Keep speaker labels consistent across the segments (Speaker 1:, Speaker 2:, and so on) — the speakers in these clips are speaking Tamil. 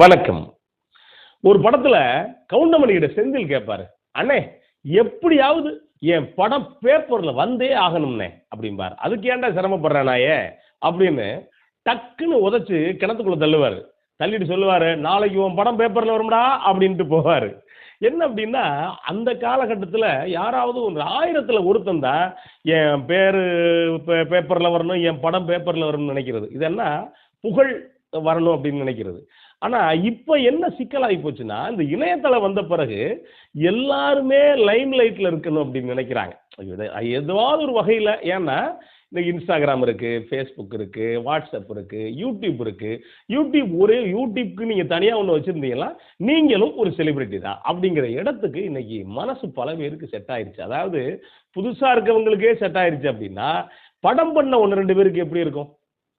Speaker 1: வணக்கம். ஒரு படத்துல கவுண்டமணி கிட்ட செந்தில் கேட்பாரு அண்ணே எப்படியாவது என் படம் பேப்பர்ல வந்தே ஆகணும்னே அப்படிம்பார். அதுக்கு ஏன்டா சிரமப்படுறேன் நாயே? அப்படின்னு டக்குன்னு உதச்சு கிணத்துக்குள்ள தள்ளுவாரு. தள்ளிட்டு சொல்லுவாரு நாளைக்கு உன் படம் பேப்பர்ல வரும்டா அப்படின்ட்டு போவாரு. என்ன அப்படின்னா அந்த காலகட்டத்தில் யாராவது ஒரு ஆயிரத்தில் ஒருத்தன் தான் என் பேர் பேப்பரில் வரணும் என் படம் பேப்பரில் வரணும்னு நினைக்கிறது. இது என்ன? புகழ் வரணும் அப்படின்னு நினைக்கிறது. ஆனால் இப்போ என்ன சிக்கலாகி போச்சுன்னா இந்த இணையதளம் வந்த பிறகு எல்லாருமே லைம் லைட்டில் இருக்கணும் அப்படின்னு நினைக்கிறாங்க. இது எதுவாவது ஒரு வகையில் ஏன்னா இந்த இன்ஸ்டாகிராம் இருக்குது ஃபேஸ்புக் இருக்குது வாட்ஸ்அப் இருக்குது யூடியூப் இருக்குது யூடியூப் ஒரே யூடியூப்க்கு நீங்கள் தனியாக ஒன்று வச்சுருந்தீங்கன்னா நீங்களும் ஒரு செலிபிரிட்டி தான். அப்படிங்கிற இடத்துக்கு இன்னைக்கு மனசு பல பேருக்கு செட் ஆயிருச்சு. அதாவது புதுசாக இருக்கவங்களுக்கே செட் ஆயிருச்சு அப்படின்னா படம் பண்ண ஒன்று ரெண்டு பேருக்கு எப்படி இருக்கும்?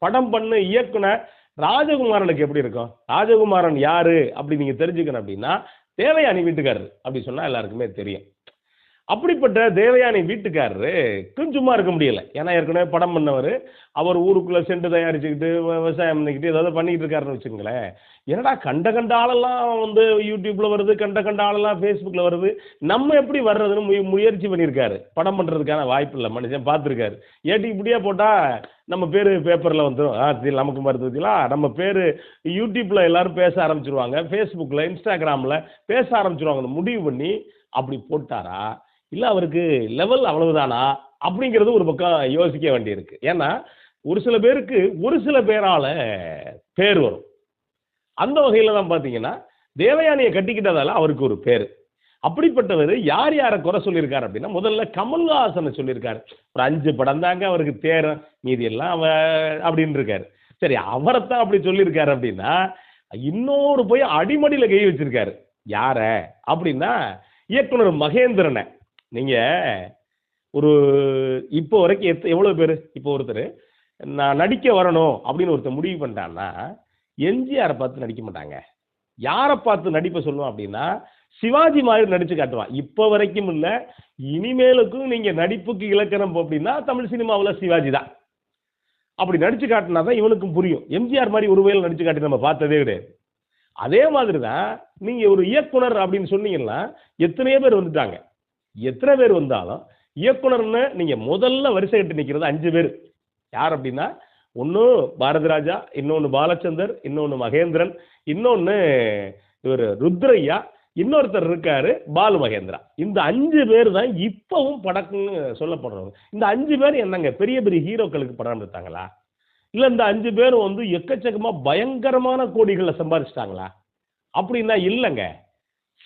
Speaker 1: படம் பண்ண இயக்குனர் ராஜகுமாரனுக்கு எப்படி இருக்கும்? ராஜகுமாரன் யாரு? அப்படி நீங்க தெரிஞ்சுக்கணும் அப்படின்னா தேவயானி வீட்டுக்காரர். அப்படி சொன்னா எல்லாருக்குமே தெரியும். அப்படிப்பட்ட தேவயானி வீட்டுக்காரரு சும்மா இருக்க முடியல. ஏன்னா ஏற்கனவே படம் பண்ணவர். அவர் ஊருக்குள்ளே சென்று தயாரிச்சுக்கிட்டு விவசாயம் பண்ணிக்கிட்டு ஏதாவது பண்ணிக்கிட்டு இருக்காருன்னு வச்சுங்களேன் என்னடா கண்ட கண்ட ஆளெல்லாம் வந்து யூடியூப்பில் வருது கண்ட கண்ட ஆளெல்லாம் ஃபேஸ்புக்கில் வருது. நம்ம எப்படி வர்றதுன்னு முய முயற்சி பண்ணியிருக்காரு. படம் பண்ணுறதுக்கான வாய்ப்பு இல்லை. மனுஷன் பார்த்துருக்காரு. ஏட்டி இப்படியே போட்டால் நம்ம பேர் பேப்பரில் வந்துடும் ஆ சரி நமக்கு மருத்துவத்திலா நம்ம பேர் யூடியூப்பில் எல்லோரும் பேச ஆரம்பிச்சிருவாங்க. ஃபேஸ்புக்கில் இன்ஸ்டாகிராமில் பேச ஆரம்பிச்சிருவாங்கன்னு முடிவு பண்ணி அப்படி போட்டாரா? இல்லை அவருக்கு லெவல் அவ்வளவுதானா? அப்படிங்கிறது ஒரு பக்கம் யோசிக்க வேண்டியிருக்கு. ஏன்னா ஒரு சில பேருக்கு ஒரு சில பேரால பேர் வரும். அந்த வகையில் தான் பார்த்தீங்கன்னா தேவயானியை கட்டிக்கிட்டதால அவருக்கு ஒரு பேர். அப்படிப்பட்டவர் யார் யாரை குறை சொல்லியிருக்காரு அப்படின்னா முதல்ல கமல்ஹாசனை சொல்லியிருக்காரு. ஒரு அஞ்சு படம் தாங்க அவருக்கு தேரும் மீதி எல்லாம் அவ அப்படின்னு இருக்காரு. சரி அவரைத்தான் அப்படி சொல்லியிருக்காரு அப்படின்னா இன்னொரு போய் அடிமடியில் கை வச்சிருக்காரு. யார? அப்படின்னா இயக்குனர் மகேந்திரனை. நீங்க ஒரு இப்போ வரைக்கும் எத் எவ்வளோ பேர்? இப்போ ஒருத்தர் நான் நடிக்க வரணும் அப்படின்னு ஒருத்தர் முடிவு பண்ணிட்டான்னா எம்ஜிஆரை பார்த்து நடிக்க மாட்டாங்க. யாரை பார்த்து நடிப்பை சொல்லுவோம் அப்படின்னா சிவாஜி மாதிரி நடித்து காட்டுவான். இப்போ வரைக்கும் இல்லை இனிமேலுக்கும் நீங்கள் நடிப்புக்கு இலக்கணம் அப்படின்னா தமிழ் சினிமாவில் சிவாஜி தான். அப்படி நடித்து காட்டினா தான் இவனுக்கும் புரியும். எம்ஜிஆர் மாதிரி ஒரு வயல் நடித்து காட்டி நம்ம பார்த்ததே கிடையாது. அதே மாதிரி தான் நீங்கள் ஒரு இயக்குனர் அப்படின்னு சொன்னீங்கன்னா எத்தனையோ பேர் வந்துட்டாங்க. எத்தனை பேர் வந்தாலும் இயக்குனர்னு நீங்க முதல்ல வரிசை கட்டு நிக்கிறது அஞ்சு பேர். யார் அப்படின்னா ஒன்று பாரதி ராஜா இன்னொன்று பாலச்சந்தர் இன்னொன்று மகேந்திரன் இன்னொன்று இவர் ருத்ரையா இன்னொருத்தர் இருக்காரு பாலு மகேந்திரா. இந்த அஞ்சு பேர் தான் இப்பவும் படக்குன்னு சொல்லப்படுறவங்க. இந்த அஞ்சு பேர் என்னங்க பெரிய பெரிய ஹீரோக்களுக்கு படம் எடுத்தாங்களா? இல்லை இந்த அஞ்சு பேர் வந்து எக்கச்சக்கமாக பயங்கரமான கோடிகளை சம்பாதிச்சிட்டாங்களா அப்படின்னா இல்லைங்க.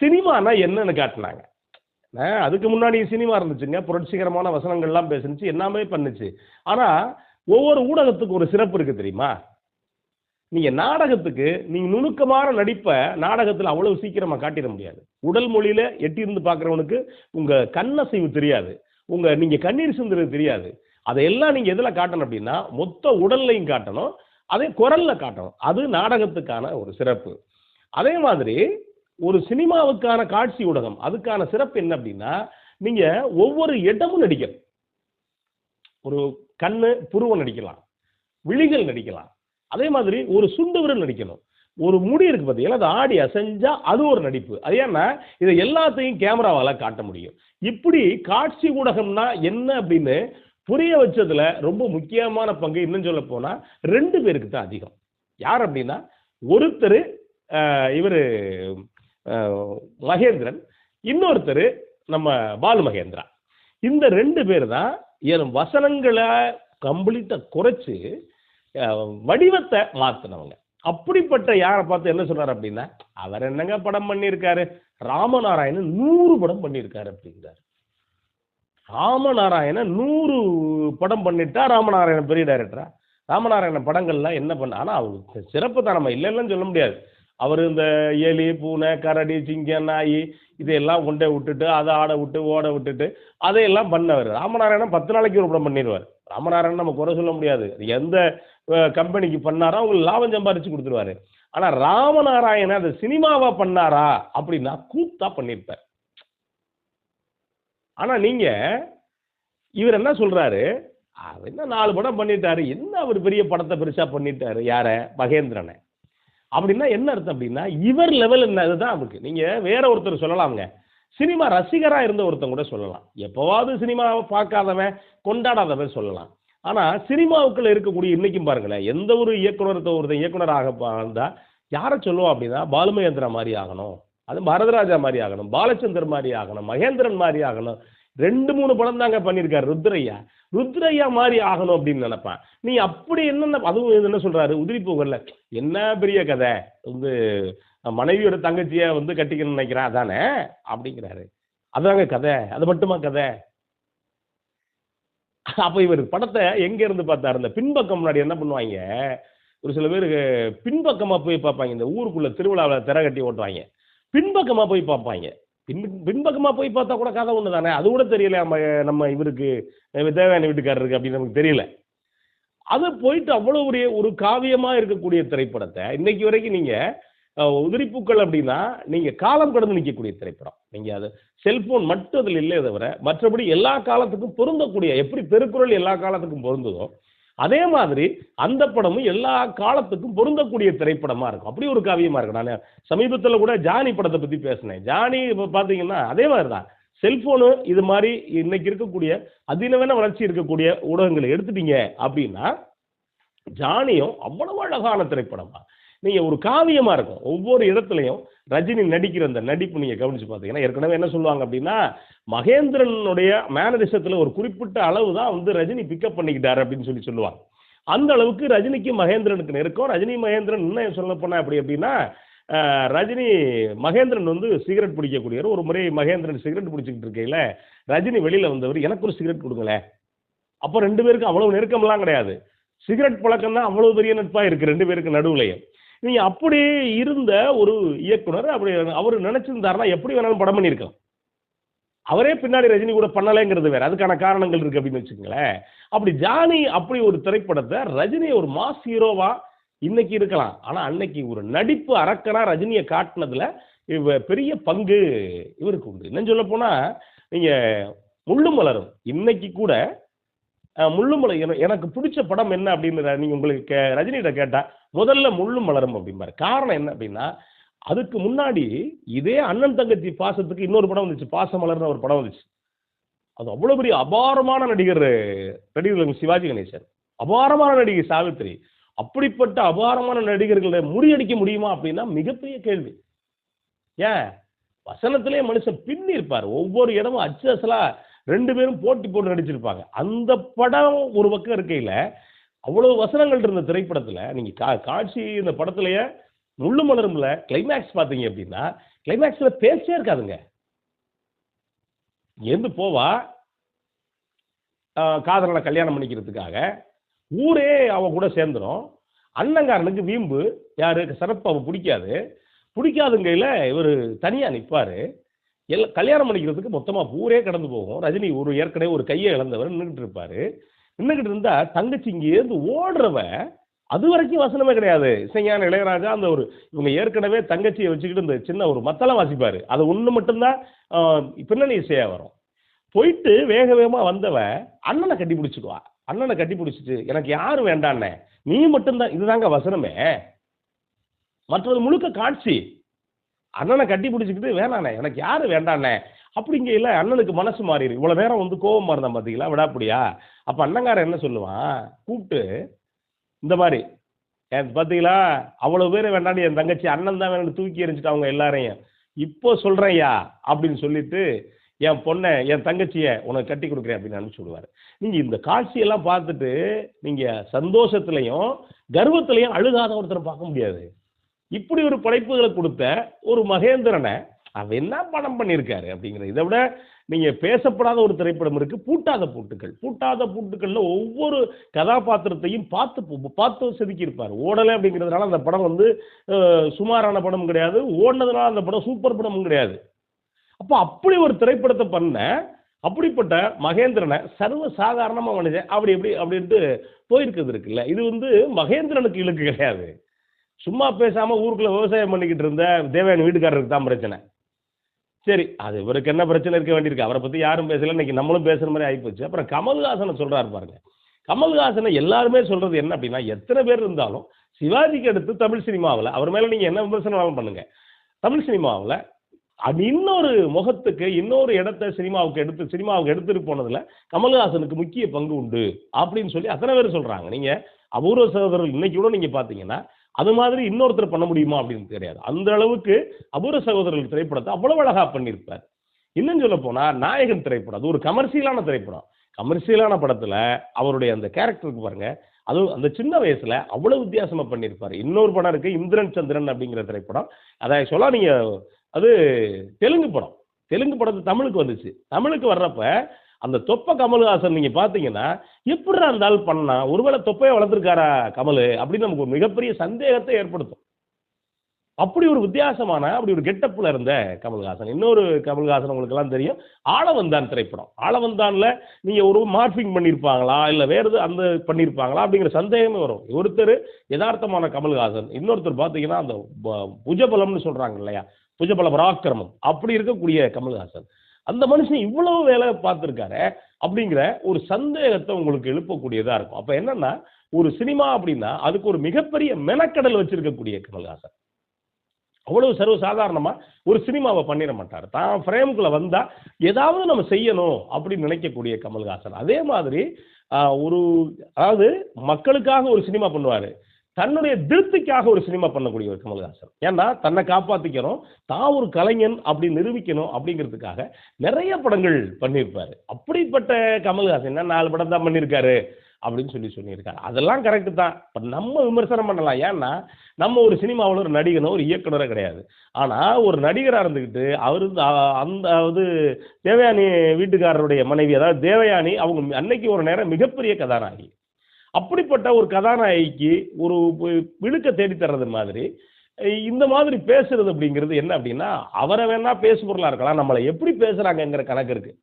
Speaker 1: சினிமானா என்னன்னு காட்டினாங்க. அதுக்கு முன்னாடி சினிமா இருந்துச்சுங்க. புரட்சிகரமான வசனங்கள்லாம் பேசுனுச்சு எல்லாமே பண்ணுச்சு. ஆனால் ஒவ்வொரு ஊடகத்துக்கு ஒரு சிறப்பு இருக்கு தெரியுமா? நீங்க நாடகத்துக்கு நீங்க நுணுக்கமான நடிப்பை நாடகத்தில் அவ்வளவு சீக்கிரமா காட்டிட முடியாது. உடல் மொழியில எட்டியிருந்து பார்க்குறவனுக்கு உங்க கண்ணசைவு தெரியாது. உங்க நீங்க கண்ணீர் சிந்துறது தெரியாது. அதையெல்லாம் நீங்க எதுல காட்டணும் அப்படின்னா மொத்த உடல்லையும் காட்டணும் அதே குரல்ல காட்டணும். அது நாடகத்துக்கான ஒரு சிறப்பு. அதே மாதிரி ஒரு சினிமாவுக்கான காட்சி ஊடகம் அதுக்கான சிறப்பு என்ன அப்படின்னா நீங்க ஒவ்வொரு இடமும் நடிக்கணும். ஒரு கண்ணு புருவம் நடிக்கலாம் விழிகள் நடிக்கலாம். அதே மாதிரி ஒரு சுண்டு விரல் நடிக்கணும். ஒரு முடி இருக்கு பார்த்தீங்களா அது ஆடி அசைஞ்சா அது ஒரு நடிப்பு. அது ஏன்னா இதை எல்லாத்தையும் கேமராவால் காட்ட முடியும். இப்படி காட்சி ஊடகம்னா என்ன அப்படின்னு புரிய வச்சதுல ரொம்ப முக்கியமான பங்கு இன்னும் சொல்ல போனா ரெண்டு பேருக்கு தான் அதிகம். யார் அப்படின்னா ஒருத்தர் இவர் மகேந்திரன் இன்னொருத்தர் நம்ம பாலு மகேந்திரா. இந்த ரெண்டு பேர் தான் என் வசனங்களை கம்ப்ளீட்டாக குறைச்சி வடிவத்தை மாற்றினவங்க அப்படிப்பட்ட யாரை பார்த்து என்ன சொன்னார் அப்படின்னா அவர் என்னங்க படம் பண்ணியிருக்காரு? ராமநாராயணன் நூறு படம் பண்ணியிருக்காரு அப்படிங்கிறார். ராமநாராயணன் நூறு படம் பண்ணிட்டா ராமநாராயணன் பெரிய டைரக்டரா ராமநாராயணன் படங்கள்லாம் என்ன பண்ண ஆனால் அவங்க சிறப்பு தான். நம்ம இல்லைன்னு சொல்ல முடியாது. அவர் இந்த எலி பூனை கரடி சிங்கம் நாய் இதையெல்லாம் கொண்டே விட்டுட்டு அதை ஆட விட்டு ஓட விட்டுட்டு அதையெல்லாம் பண்ணவர். ராமநாராயணன் பத்து நாளைக்கு ஒரு படம் பண்ணிடுவார். ராமநாராயணன் நம்ம குறை சொல்ல முடியாது. எந்த கம்பெனிக்கு பண்ணாரோ அவங்களுக்கு லாபம் சம்பாரிச்சு கொடுத்துருவாரு. ஆனா ராமநாராயணன் அந்த சினிமாவா பண்ணாரா அப்படின்னா கூத்தா பண்ணியிருப்பார் ஆனா நீங்க இவர் என்ன சொல்றாரு? அவர் என்ன நாலு படம் பண்ணிட்டாரு. என்ன அவர் பெரிய படத்தை பெருசா பண்ணிட்டாரு? யார? மகேந்திரனை. அப்படின்னா என்ன அர்த்தம் அப்படின்னா இவர் லெவல் என்ன இதுதான் அவருக்கு. நீங்கள் வேற ஒருத்தர் சொல்லலாம்ங்க. சினிமா ரசிகராக இருந்த ஒருத்தன் கூட சொல்லலாம். எப்போவாவது சினிமாவை பார்க்காதவன் கொண்டாடாதவன் சொல்லலாம். ஆனால் சினிமாவுக்குள்ளே இருக்கக்கூடிய இன்றைக்கும் பாருங்களேன் எந்த ஒரு இயக்குனர் ஒருத்தன் இயக்குனராக இருந்தால் யாரை சொல்லுவோம் அப்படின்னா பாலுமகேந்திரா மாதிரி ஆகணும். அது பரதராஜா மாதிரி ஆகணும் பாலச்சந்தர் மாதிரி ஆகணும் மகேந்திரன் மாதிரி ஆகணும். ரெண்டு மூணு படம் தாங்க பண்ணியிருக்காரு ருத்ரையா ருத்ரையா மாதிரி ஆகணும் அப்படின்னு நினைப்பேன். நீ அப்படி என்னென்ன அதுவும் இது என்ன சொல்றாரு உதிரி போகல என்ன பெரிய கதை? வந்து மனைவியோட தங்கச்சியை வந்து கட்டிக்கணும்னு நினைக்கிறேன் அதானே? அப்படிங்கிறாரு. அதாங்க கதை. அது மட்டுமா கதை? அப்ப இவர் படத்தை எங்க இருந்து பார்த்தாரு? இந்த பின்பக்கம் முன்னாடி என்ன பண்ணுவாங்க? ஒரு சில பேருக்கு பின்பக்கமா போய் பார்ப்பாங்க. இந்த ஊருக்குள்ள திருவிழாவில் திரை கட்டி ஓட்டுவாங்க. பின்பக்கமா போய் பார்ப்பாங்க. பின் பின்பக்கமா போய் பார்த்தா கூட கதை ஒன்று தானே அது கூட தெரியல நம்ம நம்ம இவருக்கு தேவையான வீட்டுக்காரருக்கு அப்படின்னு நமக்கு தெரியல. அது போயிட்டு அவ்வளோ ஒரு ஒரு காவியமா இருக்கக்கூடிய திரைப்படத்தை இன்னைக்கு வரைக்கும் நீங்க உதிரிப்பூக்கள் அப்படின்னா நீங்க காலம் கடந்து நிற்கக்கூடிய திரைப்படம். நீங்க அது செல்போன் மட்டும் அதில் இல்லை தவிர மற்றபடி எல்லா காலத்துக்கும் பொருந்தக்கூடிய எப்படி திருக்குறள் எல்லா காலத்துக்கும் பொருந்ததோ அதே மாதிரி அந்த படமும் எல்லா காலத்துக்கும் பொருந்தக்கூடிய திரைப்படமா இருக்கும். அப்படி ஒரு காவியமா இருக்கும். நான் சமீபத்தில் கூட ஜானி படத்தை பத்தி பேசினேன். ஜானி இப்போ பார்த்தீங்கன்னா அதே மாதிரி தான் செல்போனு இது மாதிரி இன்னைக்கு இருக்கக்கூடிய அதிநவீன வளர்ச்சி இருக்கக்கூடிய ஊடகங்களை எடுத்துட்டீங்க அப்படின்னா ஜானியும் அவ்வளவு அழகான திரைப்படமா. நீங்கள் ஒரு காவியமாக இருக்கும் ஒவ்வொரு இடத்துலையும் ரஜினி நடிக்கிற அந்த நடிப்பு நீங்கள் கவனிச்சு பார்த்தீங்கன்னா ஏற்கனவே என்ன சொல்லுவாங்க அப்படின்னா மகேந்திரனுடைய மேனரிசத்தில் ஒரு குறிப்பிட்ட அளவு தான் வந்து ரஜினி பிக்கப் பண்ணிக்கிட்டார் அப்படின்னு சொல்லி சொல்லுவாங்க. அந்த அளவுக்கு ரஜினிக்கு மகேந்திரனுக்கு நெருக்கம். ரஜினி மகேந்திரன் என்ன சொல்ல போனா அப்படி அப்படின்னா ரஜினி மகேந்திரன் வந்து சிகரெட் பிடிக்கக்கூடியவர். ஒரு முறை மகேந்திரன் சிகரெட் பிடிச்சிக்கிட்டு இருக்கையில் ரஜினி வெளியில் வந்தவர் எனக்கு ஒரு சிகரெட் கொடுங்களேன். அப்போ ரெண்டு பேருக்கும் அவ்வளவு நெருக்கம்லாம் கிடையாது. சிகரெட் பழக்கம் தான் அவ்வளவு பெரிய நட்பாக இருக்குது ரெண்டு பேருக்கு நடுவுலையும் நீ அப்படி இருந்த ஒரு இயக்குனர் அப்படி அவர் நினைச்சிருந்தாருன்னா எப்படி வேணாலும் படம் பண்ணியிருக்கலாம். அவரே பின்னாடி ரஜினி கூட பண்ணலைங்கிறது வேற. அதுக்கான காரணங்கள் இருக்கு அப்படின்னு வச்சுக்கோங்களேன். அப்படி ஜானி அப்படி ஒரு திரைப்படத்தை ரஜினி ஒரு மாஸ் ஹீரோவா இன்னைக்கு இருக்கலாம். ஆனா அன்னைக்கு ஒரு நடிப்பு அரக்கனா ரஜினியை காட்டினதுல இவ பெரிய பங்கு இவருக்கு உண்டு. என்ன சொல்ல போனா நீங்க முள்ளும் மலரும் இன்னைக்கு கூட முள்ளும் மலர் எனக்கு பிடிச்ச படம் என்ன அப்படின்னு ர- நீங்க உங்களுக்கு கே- ரஜினிகிட்ட கேட்டா முதல்ல முள்ளும் மலரும் அப்படிம்பாரு. காரணம் என்ன அப்படின்னா அதுக்கு முன்னாடி இதே அண்ணன் தங்கச்சி பாசத்துக்கு இன்னொரு படம் வந்துச்சு பாசமலர்னு ஒரு படம் வந்துச்சு. அது அவ்வளவு பெரிய அபாரமான நடிகர் நடிகர் சிவாஜி கணேசன். அபாரமான நடிகை சாவித்திரி. அப்படிப்பட்ட அபாரமான நடிகர்களை முறியடிக்க முடியுமா அப்படின்னா மிகப்பெரிய கேள்வி. ஏன்? வசனத்திலே மனுஷன் பின்னி இருப்பார் ஒவ்வொரு இடமும் அச்சு அசலா ரெண்டு பேரும் போட்டி போட்டு நடிச்சிருப்பாங்க. அந்த படம் ஒரு பக்கம் இருக்கையில் அவ்வளோ வசனங்கள் இருந்த திரைப்படத்தில் நீங்கள் கா- காட்சி இந்த படத்துலையே முள்ளு மலரும்ல கிளைமேக்ஸ் பார்த்தீங்க அப்படின்னா கிளைமேக்ஸில் பேச்சே இருக்காதுங்க. எந்த போவா காதலனை கல்யாணம் பண்ணிக்கிறதுக்காக ஊரே அவ கூட சேர்ந்துரும். அண்ணங்காரனுக்கு வீம்பு யாரு? சிறப்பு அவன் பிடிக்காது. பிடிக்காதுங்கையில் இவர் தனியாக நிற்பார் எல்லாம் கல்யாணம் பண்ணிக்கிறதுக்கு மொத்தமாக ஊரே கடந்து போகும். ரஜினி ஒரு ஏற்கனவே ஒரு கையை இழந்தவர் நின்றுக்கிட்டு இருப்பார். நின்றுக்கிட்டு இருந்தால் தங்கச்சி இங்கேருந்து ஓடுறவ அது வரைக்கும் வசனமே கிடையாது. இசைஞான இளையராஜா அந்த ஒரு இவங்க ஏற்கனவே தங்கச்சியை வச்சுக்கிட்டு இந்த சின்ன ஒரு மத்தளம் வாசிப்பார். அது ஒன்று மட்டும்தான் பின்னணி இசையாக வரும். போயிட்டு வேக வேகமாக வந்தவ அண்ணனை கட்டி பிடிச்சிக்குவா. அண்ணனை கட்டி பிடிச்சிட்டு எனக்கு யாரும் வேண்டாண்ணே நீ மட்டும்தான் இதுதாங்க வசனமே. மற்றது முழுக்க காட்சி. அண்ணனை கட்டி பிடிச்சிக்கிட்டு வேணாண்ணே எனக்கு யாரும் வேண்டாண்ணே? அப்படிங்கையில் அண்ணனுக்கு மனசு மாறிடு இவ்வளோ நேரம் வந்து கோபமாக இருந்தான் பார்த்தீங்களா விடாப்படியா அப்போ அண்ணங்காரன் என்ன சொல்லுவான்? கூப்பிட்டு இந்த மாதிரி ஏன் பார்த்தீங்களா அவ்வளோ பேர் வேண்டாண்டி என் தங்கச்சி அண்ணன் தான் வேணும்னு தூக்கி எறிஞ்சிட்டு அவங்க எல்லாரையும். இப்போ சொல்கிறேன்யா அப்படின்னு சொல்லிட்டு என் பொண்ணை என் தங்கச்சியை உனக்கு கட்டி கொடுக்குறேன் அப்படின்னு அனுப்பிச்சு விடுவார். நீங்கள் இந்த காட்சியெல்லாம் பார்த்துட்டு நீங்கள் சந்தோஷத்துலையும் கர்வத்துலையும் அழுகாத ஒருத்தரை பார்க்க முடியாது. இப்படி ஒரு படைப்புகளை கொடுத்த ஒரு மகேந்திரனை அவன் என்ன படம் பண்ணியிருக்காரு அப்படிங்கிற இதை விட நீங்க பேசப்படாத ஒரு திரைப்படம் இருக்கு பூட்டாத பூட்டுக்கள். பூட்டாத பூட்டுக்கள்ல ஒவ்வொரு கதாபாத்திரத்தையும் பார்த்து பு- பார்த்து செதுக்கியிருப்பார். ஓடலை அப்படிங்கிறதுனால அந்த படம் வந்து சுமாரான படம் கிடையாது. ஓடினதுனால அந்த படம் சூப்பர் படமும் கிடையாது. அப்போ அப்படி ஒரு திரைப்படத்தை பண்ண அப்படிப்பட்ட மகேந்திரனை சர்வ சாதாரணமாக மனிதன் அப்படி எப்படி அப்படின்ட்டு போயிருக்கிறது இருக்குல்ல. இது வந்து மகேந்திரனுக்கு இழுக்கு கிடையாது. சும்மா பேசாம ஊருக்குள்ள விவசாயம் பண்ணிக்கிட்டு இருந்த தேவயானி வீட்டுக்காரருக்கு தான் பிரச்சனை. சரி அது இவருக்கு என்ன பிரச்சனை இருக்க வேண்டியிருக்கு? அவரை பத்தி யாரும் பேசல. இன்னைக்கு நம்மளும் பேசுற மாதிரி ஆகிப்போச்சு அப்புறம் கமல்ஹாசனை சொல்றாரு பாருங்க. கமல்ஹாசனை எல்லாருமே சொல்றது என்ன அப்படின்னா எத்தனை பேர் இருந்தாலும் சிவாஜிக்கு அடுத்து தமிழ் சினிமாவில் அவர் மேலே நீங்கள் என்ன விமர்சனம் பண்ணுங்க. தமிழ் சினிமாவில் அது இன்னொரு முகத்துக்கு இன்னொரு இடத்த சினிமாவுக்கு எடுத்து சினிமாவுக்கு எடுத்துட்டு போனதுல கமல்ஹாசனுக்கு முக்கிய பங்கு உண்டு அப்படின்னு சொல்லி அத்தனை பேர் சொல்றாங்க. நீங்க அபூர்வ சகோதரர்கள் இன்னைக்கு கூட நீங்க பாத்தீங்கன்னா அது மாதிரி இன்னொருத்தர் பண்ண முடியுமா அப்படின்னு தெரியாது. அந்த அளவுக்கு அபூர சகோதரர்கள் திரைப்படத்தை அவ்வளவு அழகா பண்ணியிருப்பார். இன்னும் சொல்ல போனா நாயகன் திரைப்படம் அது ஒரு கமர்ஷியலான திரைப்படம். கமர்ஷியலான படத்துல அவருடைய அந்த கேரக்டருக்கு பாருங்க. அதுவும் அந்த சின்ன வயசுல அவ்வளவு வித்தியாசமா பண்ணியிருப்பார். இன்னொரு படம் இருக்கு இந்திரன் சந்திரன் அப்படிங்கிற திரைப்படம். அதை சொல்ல நீங்க அது தெலுங்கு படம். தெலுங்கு படத்து தமிழுக்கு வந்துச்சு. தமிழுக்கு வர்றப்ப அந்த தொப்பை கமல்ஹாசன் நீங்க பாத்தீங்கன்னா எப்படி அந்த ஆள் பண்ணா ஒருவேளை தொப்பையை வளர்த்துருக்காரா கமல்? அப்படின்னு நமக்கு ஒரு மிகப்பெரிய சந்தேகத்தை ஏற்படுத்தும். அப்படி ஒரு வித்தியாசமான அப்படி ஒரு கெட்டப்புல இருந்த கமல்ஹாசன். இன்னொரு கமல்ஹாசன் உங்களுக்கு எல்லாம் தெரியும். ஆளவந்தான் திரைப்படம். ஆளவந்தான்ல நீங்க ஒரு மார்பிங் பண்ணியிருப்பாங்களா இல்ல வேறு எது அந்த பண்ணியிருப்பாங்களா அப்படிங்கிற சந்தேகமே வரும். ஒருத்தர் யதார்த்தமான கமல்ஹாசன் இன்னொருத்தர் பாத்தீங்கன்னா அந்த புஜபலம்னு சொல்றாங்க இல்லையா? புஜபல பராக்கிரமம். அப்படி இருக்கக்கூடிய கமல்ஹாசன். அந்த மனுஷன் இவ்வளவு வேலை பார்த்துருக்காரு அப்படிங்கிற ஒரு சந்தேகத்தை உங்களுக்கு எழுப்பக்கூடியதா இருக்கும். அப்ப என்னன்னா ஒரு சினிமா அப்படின்னா அதுக்கு ஒரு மிகப்பெரிய மெனக்கடல் வச்சிருக்கக்கூடிய கமல்ஹாசன். அவ்வளவு சர்வசாதாரணமா ஒரு சினிமாவை பண்ணிட மாட்டார். தான் ஃப்ரேமுக்குள்ளே வந்தா ஏதாவது நம்ம செய்யணும் அப்படின்னு நினைக்கக்கூடிய கமல்ஹாசன். அதே மாதிரி ஒரு அதாவது மக்களுக்காக ஒரு சினிமா பண்ணுவாரு. தன்னுடைய திருப்திக்காக ஒரு சினிமா பண்ணக்கூடிய ஒரு கமல்ஹாசன். ஏன்னா தன்னை காப்பாற்றிக்கணும் தான் ஒரு கலைஞன் அப்படி நிரூபிக்கணும் அப்படிங்கிறதுக்காக நிறைய படங்கள் பண்ணியிருப்பாரு. அப்படிப்பட்ட கமல்ஹாசன் என்ன நாலு படம் தான் பண்ணியிருக்காரு அப்படின்னு சொல்லி சொல்லியிருக்காரு. அதெல்லாம் கரெக்டு தான். இப்போ நம்ம விமர்சனம் பண்ணலாம். ஏன்னா நம்ம ஒரு சினிமாவில் ஒரு நடிகனோ ஒரு இயக்குனரோ கிடையாது. ஆனால் ஒரு நடிகராக இருந்துக்கிட்டு அவர் அந்த அதாவது தேவயானி வீட்டுக்காரருடைய மனைவி அதாவது தேவயானி அவங்க அன்னைக்கு ஒரு நேரம் மிகப்பெரிய கதாநாயகி. அப்படிப்பட்ட ஒரு கதாநாயகிக்கு ஒரு விழுக்க தேடித்தர்றது மாதிரி இந்த மாதிரி பேசுறது அப்படிங்கிறது என்ன அப்படின்னா அவரை வேணா பேசு பொருளா இருக்கலாம் நம்மளை எப்படி பேசுறாங்கங்கிற கணக்கு இருக்கு.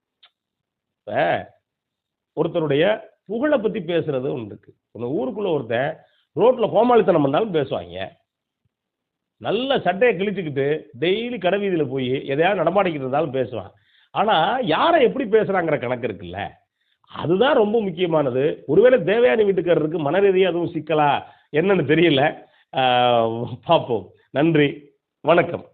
Speaker 1: இப்ப ஒருத்தருடைய புகழை பத்தி பேசுறது ஒன்று இருக்கு. ஒன்று ஊருக்குள்ள ஒருத்தன் ரோட்ல கோமாளித்தனம் பண்ணாலும் பேசுவாங்க. நல்ல சட்டையை கிழிச்சுக்கிட்டு டெய்லி கடைவீதியில போய் எதையாவது நடமாடிக்கிட்டு இருந்தாலும் பேசுவான். ஆனால் யாரை எப்படி பேசுகிறாங்கிற கணக்கு இருக்குல்ல? அதுதான் ரொம்ப முக்கியமானது. ஒருவேளை தேவயானி வீட்டுக்காரருக்கு மனரீதியாக அதுவும் சிக்கலா என்னன்னு தெரியல. பார்ப்போம். நன்றி. வணக்கம்.